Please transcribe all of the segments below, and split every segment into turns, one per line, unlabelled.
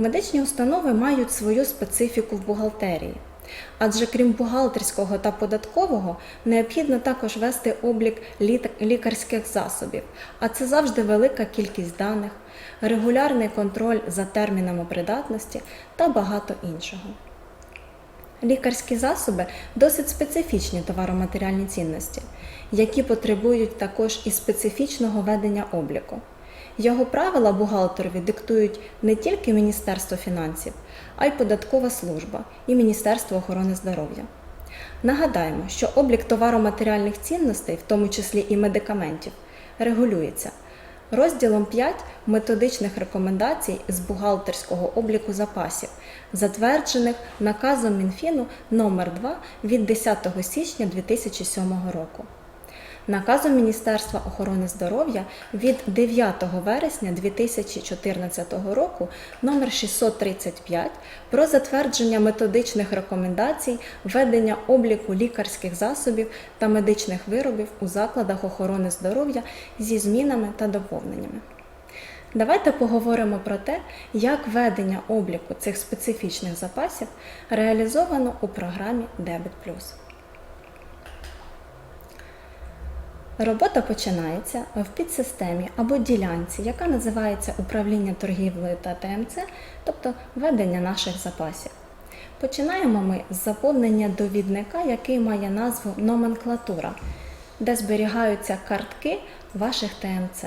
Медичні установи мають свою специфіку в бухгалтерії. Адже крім бухгалтерського та податкового, необхідно також вести облік лікарських засобів, а це завжди велика кількість даних, регулярний контроль за термінами придатності та багато іншого. Лікарські засоби досить специфічні товароматеріальні цінності, які потребують також і специфічного ведення обліку. Його правила бухгалтерові диктують не тільки Міністерство фінансів, а й Податкова служба і Міністерство охорони здоров'я. Нагадаємо, що облік товароматеріальних цінностей, в тому числі і медикаментів, регулюється розділом 5 методичних рекомендацій з бухгалтерського обліку запасів, затверджених наказом Мінфіну номер 2 від 10 січня 2007 року. Наказом Міністерства охорони здоров'я від 9 вересня 2014 року номер 635 про затвердження методичних рекомендацій ведення обліку лікарських засобів та медичних виробів у закладах охорони здоров'я зі змінами та доповненнями. Давайте поговоримо про те, як ведення обліку цих специфічних запасів реалізовано у програмі Дебет Плюс. Робота починається в підсистемі або ділянці, яка називається управління торгівлею та ТМЦ, тобто ведення наших запасів. Починаємо ми з заповнення довідника, який має назву номенклатура, де зберігаються картки ваших ТМЦ.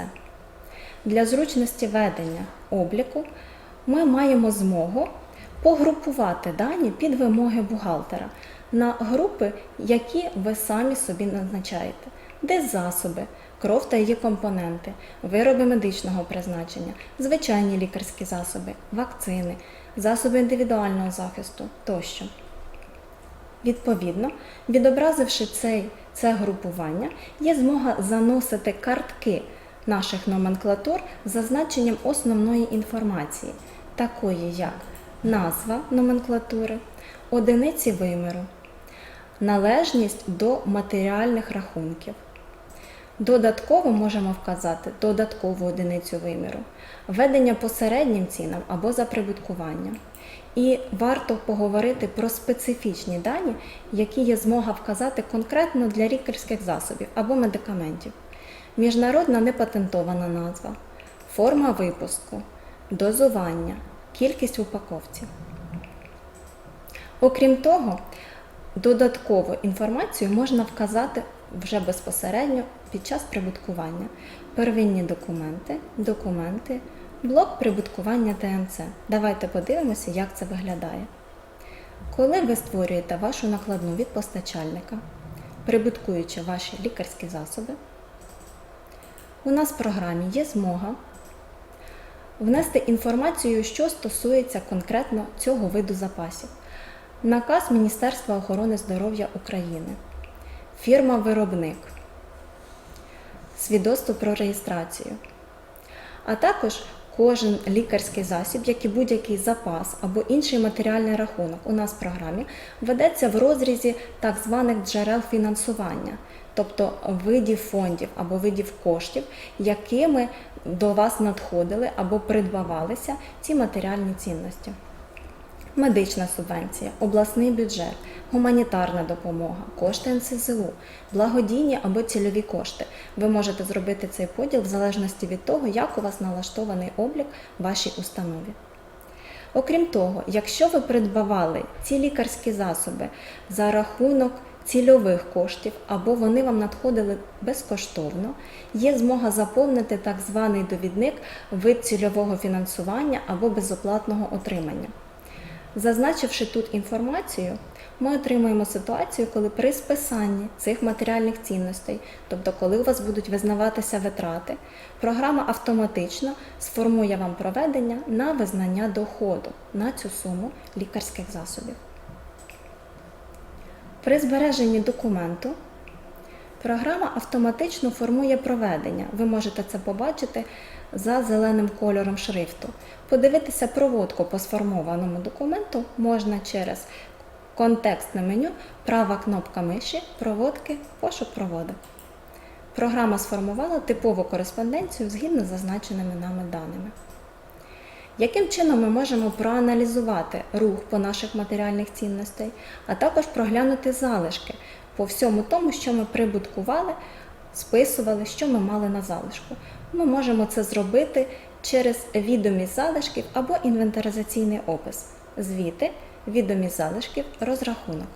Для зручності ведення обліку ми маємо змогу погрупувати дані під вимоги бухгалтера на групи, які ви самі собі назначаєте, де засоби, кров та її компоненти, вироби медичного призначення, звичайні лікарські засоби, вакцини, засоби індивідуального захисту тощо. Відповідно, відобразивши цей, це групування, є змога заносити картки наших номенклатур з зазначенням основної інформації, такої як назва номенклатури, одиниці виміру, належність до матеріальних рахунків. Додатково можемо вказати додаткову одиницю виміру, ведення по середнім цінам або за прибуткуванням. І варто поговорити про специфічні дані, які є змога вказати конкретно для лікарських засобів або медикаментів. Міжнародна непатентована назва, форма випуску, дозування, кількість в упаковці. Окрім того, додаткову інформацію можна вказати вже безпосередньо під час прибуткування. Первинні документи, документи, блок прибуткування ТМЦ. Давайте подивимося, як це виглядає. Коли ви створюєте вашу накладну від постачальника, прибуткуючи ваші лікарські засоби, у нас в програмі є змога внести інформацію, що стосується конкретно цього виду запасів. Наказ Міністерства охорони здоров'я України, фірма-виробник, свідоцтво про реєстрацію, а також кожен лікарський засіб, як і будь-який запас або інший матеріальний рахунок у нас в програмі ведеться в розрізі так званих джерел фінансування, тобто видів фондів або видів коштів, якими до вас надходили або придбавалися ці матеріальні цінності. Медична субвенція, обласний бюджет, гуманітарна допомога, кошти НСЗУ, благодійні або цільові кошти. Ви можете зробити цей поділ в залежності від того, як у вас налаштований облік в вашій установі. Окрім того, якщо ви придбавали ці лікарські засоби за рахунок цільових коштів або вони вам надходили безкоштовно, є змога заповнити так званий довідник вид цільового фінансування або безоплатного отримання. Зазначивши тут інформацію, ми отримуємо ситуацію, коли при списанні цих матеріальних цінностей, тобто коли у вас будуть визнаватися витрати, програма автоматично сформує вам проведення на визнання доходу на цю суму лікарських засобів. При збереженні документу програма автоматично формує проведення. Ви можете це побачити за зеленим кольором шрифту. Подивитися проводку по сформованому документу можна через контекстне меню, права кнопка миші, проводки, пошук проводок. Програма сформувала типову кореспонденцію згідно з зазначеними нами даними. Яким чином ми можемо проаналізувати рух по наших матеріальних цінностей, а також проглянути залишки по всьому тому, що ми прибуткували, списували, що ми мали на залишку. Ми можемо це зробити через відомість залишків або інвентаризаційний опис, звіти, відомість залишків, розрахунок.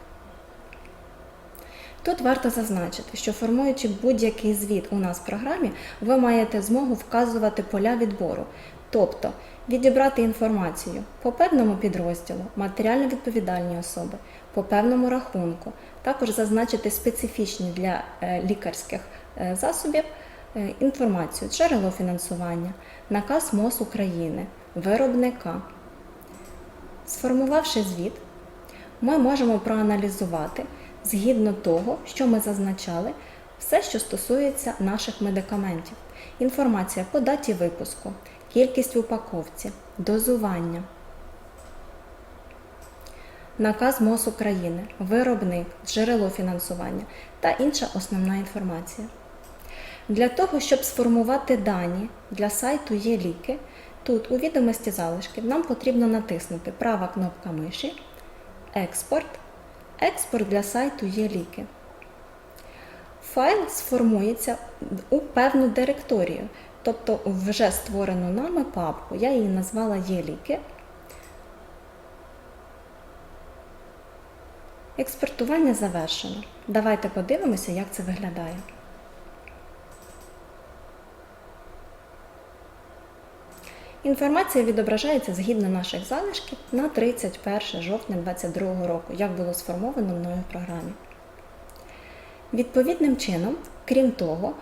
Тут варто зазначити, що формуючи будь-який звіт у нас в програмі, ви маєте змогу вказувати поля відбору, тобто відібрати інформацію по певному підрозділу, матеріально відповідальні особи, по певному рахунку, також зазначити специфічні для е, лікарських е, засобів е, інформацію, джерело фінансування, наказ МОЗ України, виробника. Сформувавши звіт, ми можемо проаналізувати згідно того, що ми зазначали, все, що стосується наших медикаментів. Інформація по даті випуску, кількість в упаковці, дозування, наказ МОЗ України, виробник, джерело фінансування та інша основна інформація. Для того, щоб сформувати дані для сайту є ліки, тут у відомості залишків нам потрібно натиснути права кнопка миші, експорт, експорт для сайту є ліки. Файл сформується у певну директорію, тобто вже створену нами папку. Я її назвала є ліки. Експортування завершено. Давайте подивимося, як це виглядає. Інформація відображається згідно наших залишків на 31 жовтня 2022 року, як було сформовано мною в програмі. Відповідним чином, крім того,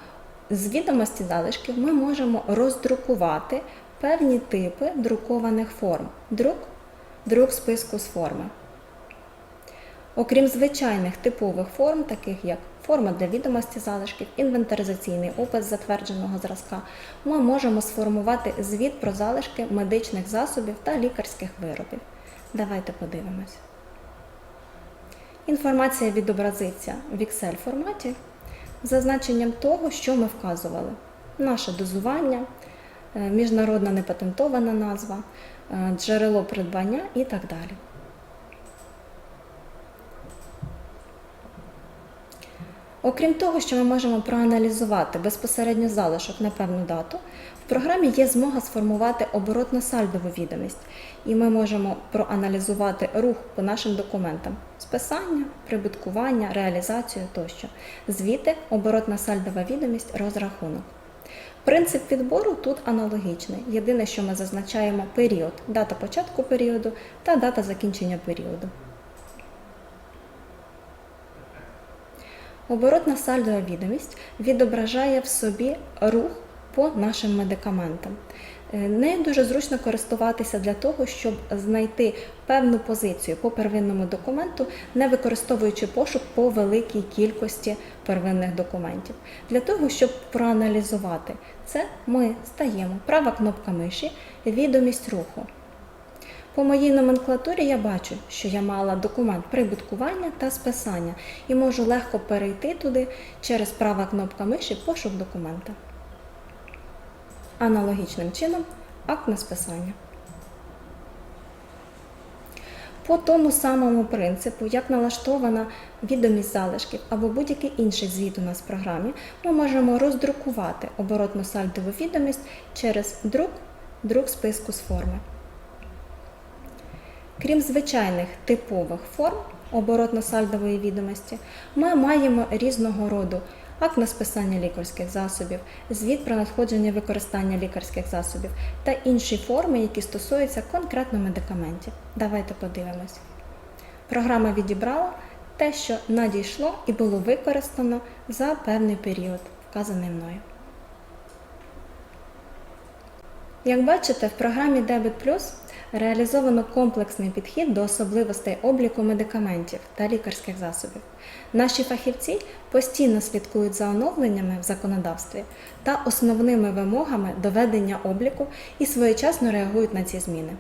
з відомості залишків ми можемо роздрукувати певні типи друкованих форм. Друк, друк списку з форми. Окрім звичайних типових форм, таких як форма для відомості залишків, інвентаризаційний опис затвердженого зразка, ми можемо сформувати звіт про залишки медичних засобів та лікарських виробів. Давайте подивимось. Інформація відобразиться в Excel форматі зазначенням того, що ми вказували. Наше дозування, е, міжнародна непатентована назва, е, джерело придбання і так далі. Окрім того, що ми можемо проаналізувати безпосередньо залишок на певну дату, в програмі є змога сформувати оборотно-сальдову відомість, і ми можемо проаналізувати рух по нашим документам списання, прибуткування, реалізацію тощо. Звіти, оборотно-сальдова відомість, розрахунок. Принцип відбору тут аналогічний. Єдине, що ми зазначаємо період, дата початку періоду та дата закінчення періоду. Оборотна сальдова відомість відображає в собі рух по нашим медикаментам. Е, Нею дуже зручно користуватися для того, щоб знайти певну позицію по первинному документу, не використовуючи пошук по великій кількості первинних документів. Для того, щоб проаналізувати це, ми стаємо права кнопка миші, відомість руху. По моїй номенклатурі я бачу, що я мала документ прибуткування та списання і можу легко перейти туди через права кнопка миші пошук документа. Аналогічним чином акт на списання. По тому самому принципу, як налаштована відомість залишків або будь-який інший звіт у нас в програмі, ми можемо роздрукувати оборотну сальдову відомість через друк, друк списку з форми. Крім звичайних типових форм оборотно-сальдової відомості, ми маємо різного роду акт на списання лікарських засобів, звіт про надходження використання лікарських засобів та інші форми, які стосуються конкретно медикаментів. Давайте подивимось. Програма відібрала те, що надійшло і було використано за певний період, вказаний мною. Як бачите, в програмі Debit Plus реалізовано комплексний підхід до особливостей обліку медикаментів та лікарських засобів. Наші фахівці постійно слідкують за оновленнями в законодавстві та основними вимогами до ведення обліку і своєчасно реагують на ці зміни.